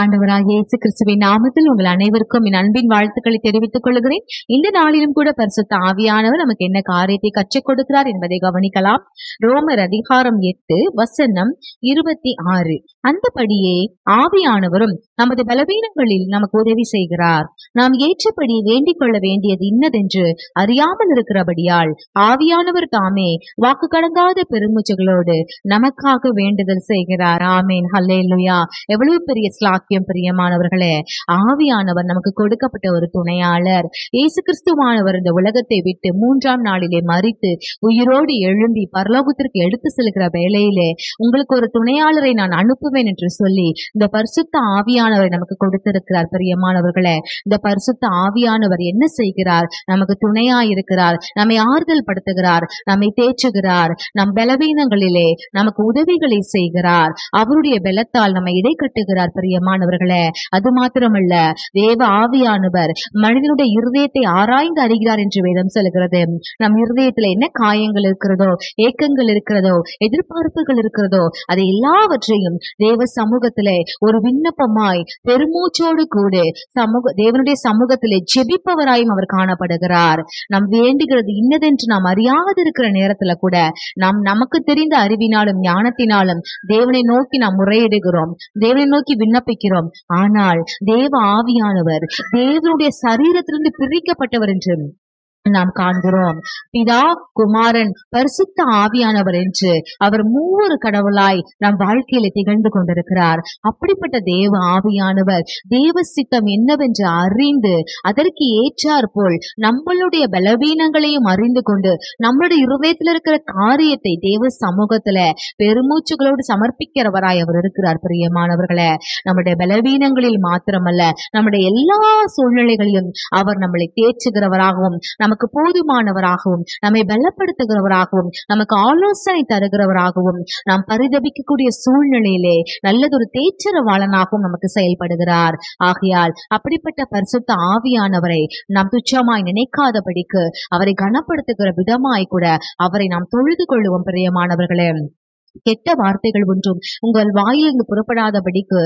ஆண்டவராக இயேசு கிறிஸ்துவின் நாமத்தில் உங்கள் அனைவருக்கும் என் அன்பின் வாழ்த்துக்களை தெரிவித்துக் கொள்கிறேன். இந்த நாளிலும் கூட பரிசுத்த ஆவியானவர் நமக்கு என்ன காரியத்தை கற்றுக் கொடுக்கிறார் என்பதை கவனிக்கலாம். ரோமர் அதிகாரம் எட்டு வசனம் இருபத்தி ஆறு. அந்தபடியே ஆவியானவரும் நமது பலவீனங்களில் நமக்கு உதவி செய்கிறார். நாம் ஏற்றபடி வேண்டிக் கொள்ள வேண்டியது இன்னதென்று அறியாமல் இருக்கிறபடியால் ஆவியானவர் தாமே வாக்கு கடங்காத பெருமூச்சுகளோடு நமக்காக வேண்டுதல் செய்கிறார். ஆமேன். ஹல்லேலூயா எவ்வளவு பெரிய ஸ்லாக்கியம் பிரியமானவர்களே ஆவியானவர் நமக்கு கொடுக்கப்பட்ட ஒரு துணையாளர். இயேசு கிறிஸ்துவானவர் இந்த உலகத்தை விட்டு மூன்றாம் நாளிலே மறித்து உயிரோடு எழும்பி பரலோகத்திற்கு எடுத்து செல்கிற வேலையிலே உங்களுக்கு ஒரு துணையாளரை நான் அனுப்புவேன் என்று சொல்லி இந்த பரிசுத்த ஆவியானவரை நமக்கு கொடுத்திருக்கிறார் பிரியமானவர்களே. இந்த பரிசுத்த ஆவியானவர் என்ன செய்கிறார்? நமக்கு துணையா இருக்கிறார் நம்மை ஆறுதல் படுத்துகிறார் நம்மை தேற்றுகிறார் நம் பலவீனங்களிலே நமக்கு உதவிகளை செய்கிறார். அவருடைய பலத்தால் நம்மை இடை கட்டுகிறார் பிரியமானவர்களே அது மாத்திரமல்ல தேவ ஆவியானவர் மனிதனுடைய இருதயத்தை ஆராய்ந்து அறிகிறார் என்று வேதம் சொல்கிறது நம் இருதயத்துல என்ன காயங்கள் இருக்கிறதோ ஏக்கங்கள் இருக்கிறதோ எதிர்பார்ப்புகள் இருக்கிறதோ அதை எல்லாவற்றையும் தேவ சமூகத்துல ஒரு விண்ணப்பமாய் பெருமூச்சோடு கூட சமூக தேவனுடைய சமூகத்திலே ஜெபிப்பவராயும் அவர் காணப்படுகிறார். நாம் வேண்டுகிறது இன்னதென்று நாம் அறியாது இருக்கிற நேரத்துல கூட நாம் நமக்கு தெரிந்த அறிவினாலும் ஞானத்தினாலும் தேவனை நோக்கி நாம் முறையிடுகிறோம். தேவனை நோக்கி விண்ணப்ப விண்ணப்பிக்கிறோம் ஆனால் தேவ ஆவியானவர் தேவனுடைய சரீரத்திலிருந்து பிரிக்கப்பட்டவர் என்று நாம் காண்கிறோம். பிதா குமாரன் பரிசுத்த ஆவியானவர் என்று அவர் மூவொரு கடவுளாய் நம் வாழ்க்கையில திகழ்ந்து கொண்டிருக்கிறார். அப்படிப்பட்ட தேவ ஆவியானவர் தேவ சித்தம் என்னவென்று அறிந்து அதற்கு ஏற்றார் போல் நம்மளுடைய பலவீனங்களையும் அறிந்து கொண்டு நம்மளுடைய இருதயத்தில் இருக்கிற காரியத்தை தேவ சமூகத்துல பெருமூச்சுகளோடு சமர்ப்பிக்கிறவராய் அவர் இருக்கிறார் பிரியமானவர்களே. நம்முடைய பலவீனங்களில் மாத்திரமல்ல நம்முடைய எல்லா சூழ்நிலைகளிலும் அவர் நம்மளை தேற்றுகிறவராகவும் நமக்கு போதுமானவராகவும் நம்மை பலப்படுத்துகிறவராகவும் நமக்கு ஆலோசனை தருகிறவராகவும் நாம் பரிதபிக்கக்கூடிய சூழ்நிலையிலே நல்லதொரு தேச்சரவாளனாகவும் நமக்கு செயல்படுகிறார். ஆகையால் அப்படிப்பட்ட பரிசுத்த ஆவியானவரை நாம் துச்சமாய் நினைக்காதபடிக்கு அவரை கனப்படுத்துகிற விதமாய் கூட அவரை நாம் தொழுது கொள்ளுவோம் பிரியமானவர்களே. கெட்ட வார்த்தைகள் ஒன்றும். உங்கள் வாயிலிருந்து புறப்படாதபடிக்கு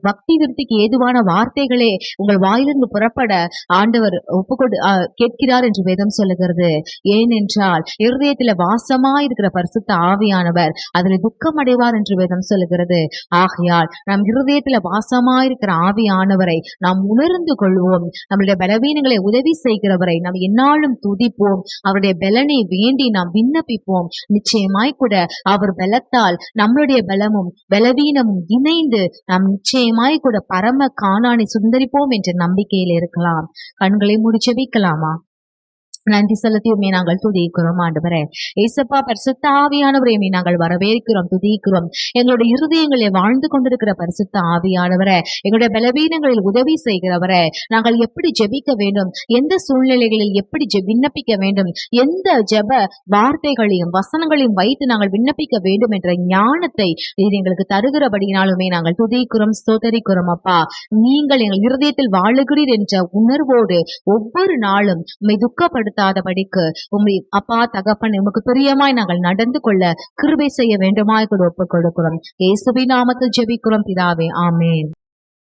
பக்தி விருத்திக்கு ஏதுவான வார்த்தைகளே உங்கள் வாயிலிருந்து புறப்பட ஆண்டவர் ஒப்புக்கொடு கேட்கிறார் என்று வேதம் சொல்லுகிறது. ஏனென்றால் இருதயத்துல வாசமா இருக்கிற பரிசுத்த ஆவியானவர் அதில் துக்கம் அடைவார் என்று வேதம் சொல்லுகிறது. ஆகையால் நம் இருதயத்துல வாசமா இருக்கிற ஆவியானவரை நாம் உணர்ந்து கொள்வோம். நம்மளுடைய பலவீனங்களை உதவி செய்கிறவரை நாம் என்னாலும் துதிப்போம். அவருடைய பலனை வேண்டி நாம் விண்ணப்பிப்போம். நிச்சயமாய் கூட அவர் பலத்தால் நம்மளுடைய பலமும் பலவீனமும் இணைந்து நாம் நிச்சயமாய் கூட பரம காணானை சுந்தரிப்போம் என்ற நம்பிக்கையில் இருக்கலாம். கண்களை மூடி நன்றி செலுத்தியுமே நாங்கள் துதிக்கிறோம் ஆண்டவரே. ஏசப்பா பரிசுத்த ஆவியானவரையுமே நாங்கள் வரவேற்கிறோம் துதிக்கிறோம். எங்களுடைய இருதயங்களை வாழ்ந்து கொண்டிருக்கிற பரிசுத்த ஆவியானவரே எங்களுடைய பலவீனங்களில் உதவி செய்கிறவரை நாங்கள் எப்படி ஜெபிக்க வேண்டும் எந்த சூழ்நிலைகளில் எப்படி விண்ணப்பிக்க வேண்டும் எந்த ஜெப வார்த்தைகளையும் வசனங்களையும் வைத்து நாங்கள் விண்ணப்பிக்க வேண்டும் என்ற ஞானத்தை இது எங்களுக்கு தருகிறபடினாலுமே நாங்கள் துதிக்கிறோம் ஸ்தோத்தரிக்கிறோம் அப்பா. நீங்கள் எங்கள் இருதயத்தில் வாழுகிறீர் என்ற உணர்வோடு ஒவ்வொரு நாளும் உம்மை துக்கப்படுத்தாதபடிக்கு உம்மை அப்பா தகப்பன் உமக்கு பிரியமாய் நாங்கள் நடந்து கொள்ள கிருபை செய்ய வேண்டுமாய் கூட ஒப்புக் கொடுக்கிறோம் இயேசுவின் நாமத்தில் ஜெபிக்கிறோம் பிதாவே. ஆமேன்.